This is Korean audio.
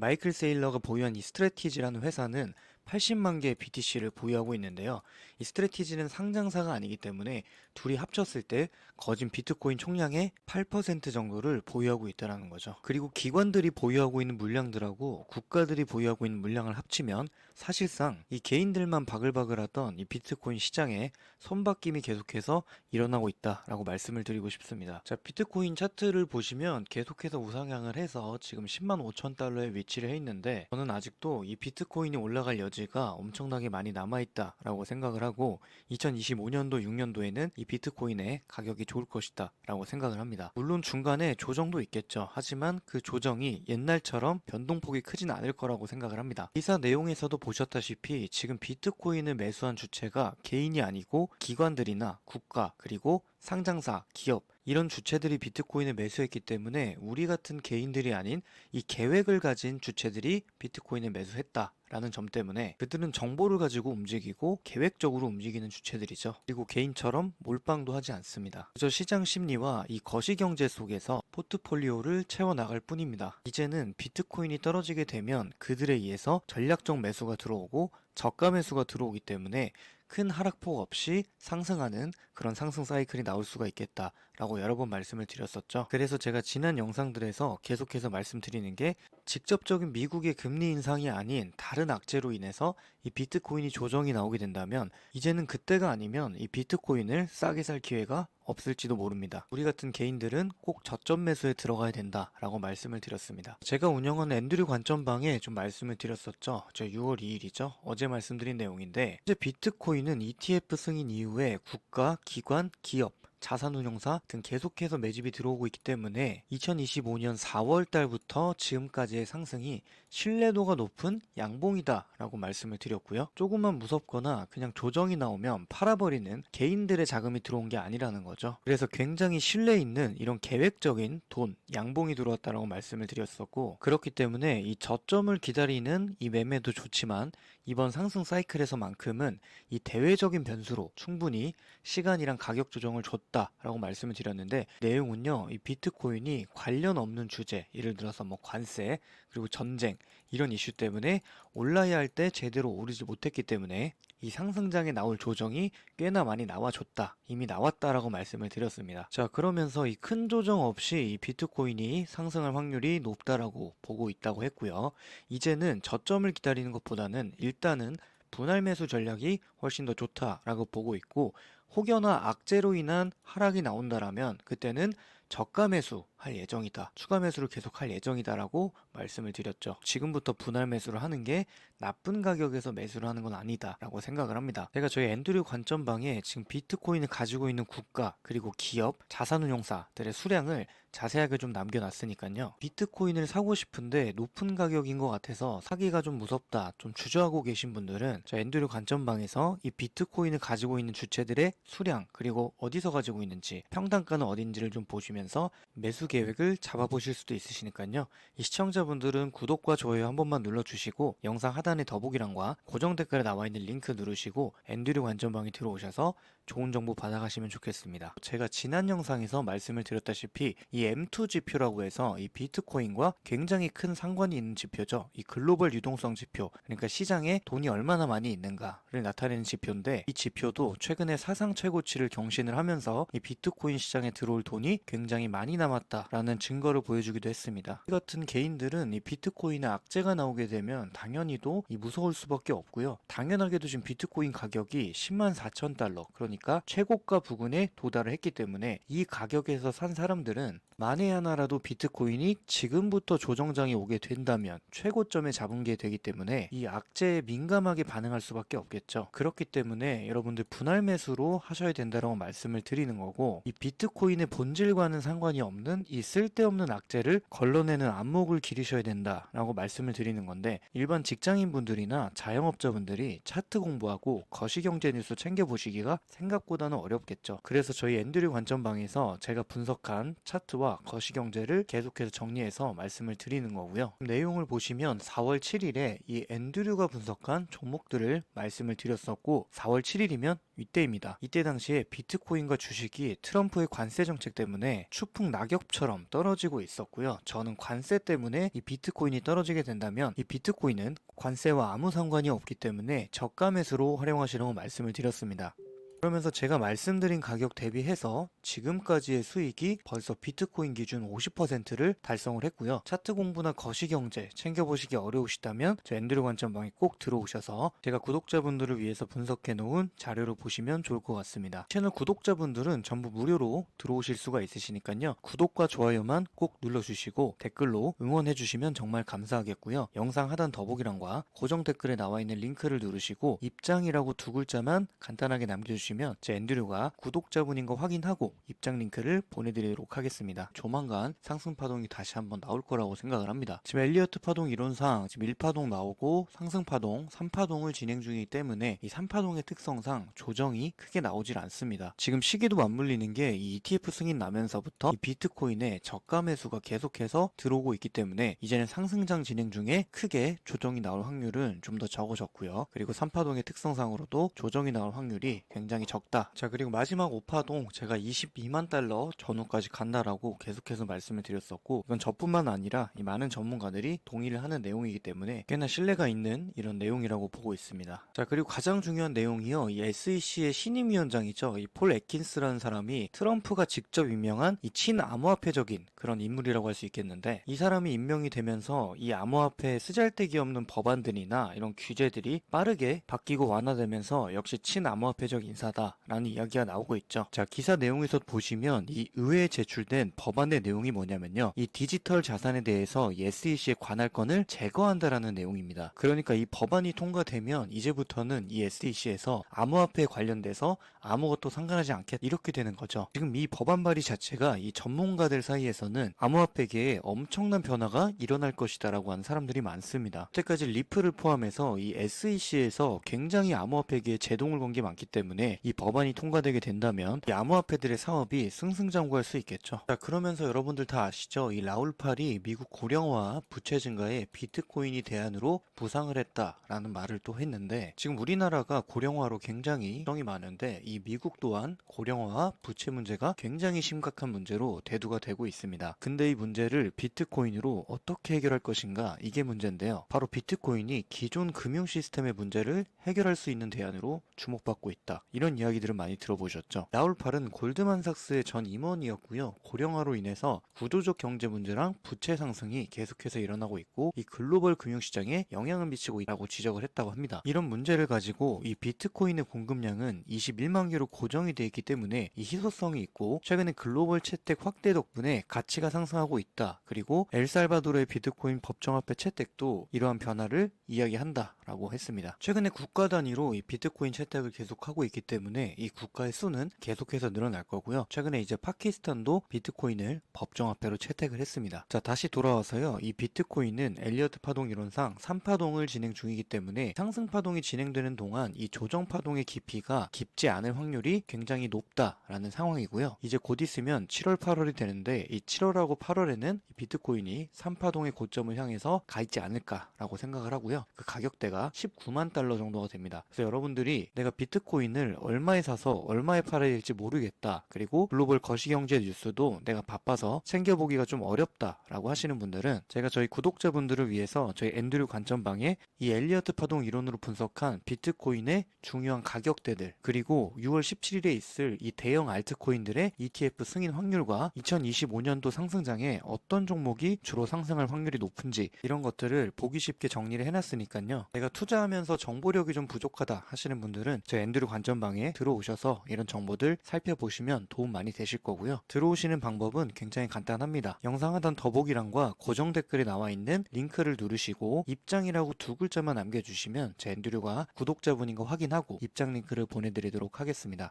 마이클 세일러가 보유한 이 스트레티지라는 회사는 80만 개의 BTC를 보유하고 있는데요. 이 스트레티지는 상장사가 아니기 때문에 둘이 합쳤을 때 거진 비트코인 총량의 8% 정도를 보유하고 있다는 거죠. 그리고 기관들이 보유하고 있는 물량들하고 국가들이 보유하고 있는 물량을 합치면 사실상 이 개인들만 바글바글하던 이 비트코인 시장에 손바뀜이 계속해서 일어나고 있다라고 말씀을 드리고 싶습니다. 자, 비트코인 차트를 보시면 계속해서 우상향을 해서 지금 10만 5천 달러에 위치를 해 있는데 저는 아직도 이 비트코인이 올라갈 여 지가 엄청나게 많이 남아있다라고 생각을 하고 2025년도 6년도에는 이 비트코인의 가격이 좋을 것이다 라고 생각을 합니다. 물론 중간에 조정도 있겠죠. 하지만 그 조정이 옛날처럼 변동폭이 크진 않을 거라고 생각을 합니다. 기사 내용에서도 보셨다시피 지금 비트코인을 매수한 주체가 개인이 아니고 기관들이나 국가 그리고 상장사, 기업 이런 주체들이 비트코인을 매수했기 때문에 우리 같은 개인들이 아닌 이 계획을 가진 주체들이 비트코인을 매수했다. 라는 점 때문에 그들은 정보를 가지고 움직이고 계획적으로 움직이는 주체들이죠. 그리고 개인처럼 몰빵도 하지 않습니다. 그저 시장 심리와 이 거시경제 속에서 포트폴리오를 채워나갈 뿐입니다. 이제는 비트코인이 떨어지게 되면 그들에 의해서 전략적 매수가 들어오고 저가 매수가 들어오기 때문에 큰 하락폭 없이 상승하는 그런 상승 사이클이 나올 수가 있겠다라고 여러 번 말씀을 드렸었죠. 그래서 제가 지난 영상들에서 계속해서 말씀드리는 게 직접적인 미국의 금리 인상이 아닌 다른 악재로 인해서 이 비트코인이 조정이 나오게 된다면 이제는 그때가 아니면 이 비트코인을 싸게 살 기회가 없을지도 모릅니다. 우리 같은 개인들은 꼭 저점 매수에 들어가야 된다라고 말씀을 드렸습니다. 제가 운영하는 앤드류 관점방에 좀 말씀을 드렸었죠. 저 6월 2일이죠. 어제 말씀드린 내용인데 이제 비트코인은 ETF 승인 이후에 국가, 기관, 기업 자산운용사 등 계속해서 매집이 들어오고 있기 때문에 2025년 4월 달부터 지금까지의 상승이 신뢰도가 높은 양봉이다 라고 말씀을 드렸고요. 조금만 무섭거나 그냥 조정이 나오면 팔아버리는 개인들의 자금이 들어온 게 아니라는 거죠. 그래서 굉장히 신뢰 있는 이런 계획적인 돈, 양봉이 들어왔다라고 말씀을 드렸었고 그렇기 때문에 이 저점을 기다리는 이 매매도 좋지만 이번 상승 사이클에서만큼은 이 대외적인 변수로 충분히 시간이랑 가격 조정을 줬 다라고 말씀을 드렸는데 내용은요 이 비트코인이 관련 없는 주제 예를 들어서 뭐 관세 그리고 전쟁 이런 이슈 때문에 올라야 할 때 제대로 오르지 못했기 때문에 이 상승장에 나올 조정이 꽤나 많이 나와줬다 이미 나왔다라고 말씀을 드렸습니다. 자 그러면서 이 큰 조정 없이 이 비트코인이 상승할 확률이 높다라고 보고 있다고 했고요. 이제는 저점을 기다리는 것보다는 일단은 분할 매수 전략이 훨씬 더 좋다라고 보고 있고 혹여나 악재로 인한 하락이 나온다라면 그때는 저가 매수 할 예정이다. 추가 매수를 계속 할 예정이다라고 말씀을 드렸죠. 지금부터 분할 매수를 하는 게 나쁜 가격에서 매수를 하는 건 아니다라고 생각을 합니다. 제가 저희 앤드류 관점방에 지금 비트코인을 가지고 있는 국가 그리고 기업 자산운용사들의 수량을 자세하게 좀 남겨놨으니까요. 비트코인을 사고 싶은데 높은 가격인 것 같아서 사기가 좀 무섭다, 좀 주저하고 계신 분들은 저 앤드류 관점방에서 이 비트코인을 가지고 있는 주체들의 수량 그리고 어디서 가지고 있는지 평단가는 어딘지를 좀 보시면서 매수 계획을 잡아보실 수도 있으시니까요. 이 시청자분들은 구독과 좋아요 한 번만 눌러주시고 영상 하단의 더보기란과 고정 댓글에 나와 있는 링크 누르시고 앤드류 관점방에 들어오셔서 좋은 정보 받아가시면 좋겠습니다. 제가 지난 영상에서 말씀을 드렸다시피 이 M2 지표라고 해서 이 비트코인과 굉장히 큰 상관이 있는 지표죠. 이 글로벌 유동성 지표, 그러니까 시장에 돈이 얼마나 많이 있는가를 나타내는 지표인데 이 지표도 최근에 사상 최고치를 경신을 하면서 이 비트코인 시장에 들어올 돈이 굉장히 많이 남았다라는 증거를 보여주기도 했습니다. 이 같은 개인들은 이 비트코인의 악재가 나오게 되면 당연히도 이 무서울 수밖에 없고요. 당연하게도 지금 비트코인 가격이 10만 4천 달러, 그러니까 최고가 부근에 도달을 했기 때문에 이 가격에서 산 사람들은 만에 하나라도 비트코인이 지금부터 조정장이 오게 된다면 최고점에 잡은 게 되기 때문에 이 악재에 민감하게 반응할 수밖에 없겠죠. 그렇기 때문에 여러분들 분할 매수로 하셔야 된다라고 말씀을 드리는 거고 이 비트코인의 본질과는 상관이 없는 이 쓸데없는 악재를 걸러내는 안목을 기르셔야 된다라고 말씀을 드리는 건데 일반 직장인 분들이나 자영업자분들이 차트 공부하고 거시경제 뉴스 챙겨 보시기가 생각보다는 어렵겠죠. 그래서 저희 앤드류 관점방에서 제가 분석한 차트와 분석과 거시 경제를 계속해서 정리해서 말씀을 드리는 거고요. 내용을 보시면 4월 7일에 이 앤드류가 분석한 종목들을 말씀을 드렸었고 4월 7일이면 이때입니다. 이때 당시에 비트코인과 주식이 트럼프의 관세 정책 때문에 추풍 낙엽처럼 떨어지고 있었고요. 저는 관세 때문에 이 비트코인이 떨어지게 된다면 이 비트코인은 관세와 아무 상관이 없기 때문에 저가 매수로 활용하시라고 말씀을 드렸습니다. 그러면서 제가 말씀드린 가격 대비해서 지금까지의 수익이 벌써 비트코인 기준 50%를 달성을 했고요. 차트 공부나 거시경제 챙겨보시기 어려우시다면 저 앤드류 관점방에 꼭 들어오셔서 제가 구독자분들을 위해서 분석해 놓은 자료를 보시면 좋을 것 같습니다. 채널 구독자분들은 전부 무료로 들어오실 수가 있으시니까요. 구독과 좋아요만 꼭 눌러주시고 댓글로 응원해 주시면 정말 감사하겠고요. 영상 하단 더보기란과 고정 댓글에 나와 있는 링크를 누르시고 입장이라고 두 글자만 간단하게 남겨주시면 제 앤드류가 구독자분인 거 확인하고 입장 링크를 보내드리도록 하겠습니다. 조만간 상승 파동이 다시 한번 나올 거라고 생각을 합니다. 지금 엘리어트 파동 이론상 지금 1파동 나오고 상승 파동, 3파동을 진행 중이기 때문에 이 3파동의 특성상 조정이 크게 나오질 않습니다. 지금 시기도 맞물리는 게 이 ETF 승인 나면서부터 이 비트코인의 저가 매수가 계속해서 들어오고 있기 때문에 이제는 상승장 진행 중에 크게 조정이 나올 확률은 좀 더 적어졌고요. 그리고 3파동의 특성상으로도 조정이 나올 확률이 굉장히 적다. 자, 그리고 마지막 5파동 제가 22만 달러 전후까지 간다라고 계속해서 말씀을 드렸었고 이건 저뿐만 아니라 이 많은 전문가들이 동의를 하는 내용이기 때문에 꽤나 신뢰가 있는 이런 내용이라고 보고 있습니다. 자, 그리고 가장 중요한 내용이요. 이 SEC의 신임위원장이죠. 이폴 애킨스라는 사람이 트럼프가 직접 임명한 이 친암호화폐적인 그런 인물이라고 할 수 있겠는데 이 사람이 임명이 되면서 이 암호화폐 쓰잘데기 없는 법안들이나 이런 규제들이 빠르게 바뀌고 완화되면서 역시 친암호화폐적 인사 다라는 이야기가 나오고 있죠. 자, 기사 내용에서 보시면 이 의회에 제출된 법안의 내용이 뭐냐면요. 이 디지털 자산에 대해서 이 SEC의 관할권을 제거한다라는 내용입니다. 그러니까 이 법안이 통과되면 이제부터는 이 SEC에서 암호화폐에 관련돼서 아무것도 상관하지 않겠 이렇게 되는 거죠. 지금 이 법안 발의 자체가 이 전문가들 사이에서는 암호화폐계에 엄청난 변화가 일어날 것이다라고 하는 사람들이 많습니다. 여태까지 리플을 포함해서 이 SEC에서 굉장히 암호화폐계에 제동을 건 게 많기 때문에 이 법안이 통과되게 된다면 이 암호화폐들의 사업이 승승장구할 수 있겠죠. 자 그러면서 여러분들 다 아시죠? 이 라울팔이 미국 고령화 부채 증가에 비트코인이 대안으로 부상을 했다라는 말을 또 했는데 지금 우리나라가 고령화로 굉장히 걱정이 많은데 이 미국 또한 고령화와 부채 문제가 굉장히 심각한 문제로 대두가 되고 있습니다. 근데 이 문제를 비트코인으로 어떻게 해결할 것인가 이게 문제인데요. 바로 비트코인이 기존 금융 시스템의 문제를 해결할 수 있는 대안으로 주목받고 있다. 이런 이야기들을 많이 들어보셨죠. 라울팔은 골드만삭스의 전 임원이었고요. 고령화로 인해서 구조적 경제 문제랑 부채 상승이 계속해서 일어나고 있고 이 글로벌 금융시장에 영향을 미치고 있다고 지적을 했다고 합니다. 이런 문제를 가지고 이 비트코인의 공급량은 21만 개로 고정이 되어 있기 때문에 이 희소성이 있고 최근에 글로벌 채택 확대 덕분에 가치가 상승하고 있다. 그리고 엘살바도르의 비트코인 법정화폐 채택도 이러한 변화를 이야기한다 라고 했습니다. 최근에 국가 단위로 이 비트코인 채택을 계속하고 있기 때문에 이 국가의 수는 계속해서 늘어날 거고요. 최근에 이제 파키스탄도 비트코인을 법정화폐로 채택을 했습니다. 자 다시 돌아와서요. 이 비트코인은 엘리어트 파동 이론상 3파동을 진행 중이기 때문에 상승 파동이 진행되는 동안 이 조정 파동의 깊이가 깊지 않을 확률이 굉장히 높다라는 상황이고요. 이제 곧 있으면 7월 8월이 되는데 이 7월하고 8월에는 비트코인이 3파동의 고점을 향해서 가 있지 않을까라고 생각을 하고요. 그 가격대가 19만 달러 정도가 됩니다. 그래서 여러분들이 내가 비트코인을 얼마에 사서 얼마에 팔아야 될지 모르겠다. 그리고 글로벌 거시경제 뉴스도 내가 바빠서 챙겨보기가 좀 어렵다라고 하시는 분들은 제가 저희 구독자분들을 위해서 저희 앤드류 관점방에 이 엘리어트 파동 이론으로 분석한 비트코인의 중요한 가격대들 그리고 6월 17일에 있을 이 대형 알트코인들의 ETF 승인 확률과 2025년도 상승장에 어떤 종목이 주로 상승할 확률이 높은지 이런 것들을 보기 쉽게 정리를 해놨으니까요. 내가 투자하면서 정보력이 좀 부족하다 하시는 분들은 제 앤드류 관점방에 들어오셔서 이런 정보들 살펴보시면 도움 많이 되실 거고요. 들어오시는 방법은 굉장히 간단합니다. 영상 하단 더보기란과 고정 댓글에 나와 있는 링크를 누르시고 입장이라고 두 글자만 남겨주시면 제 앤드류가 구독자분인 거 확인하고 입장 링크를 보내드리도록 하겠습니다.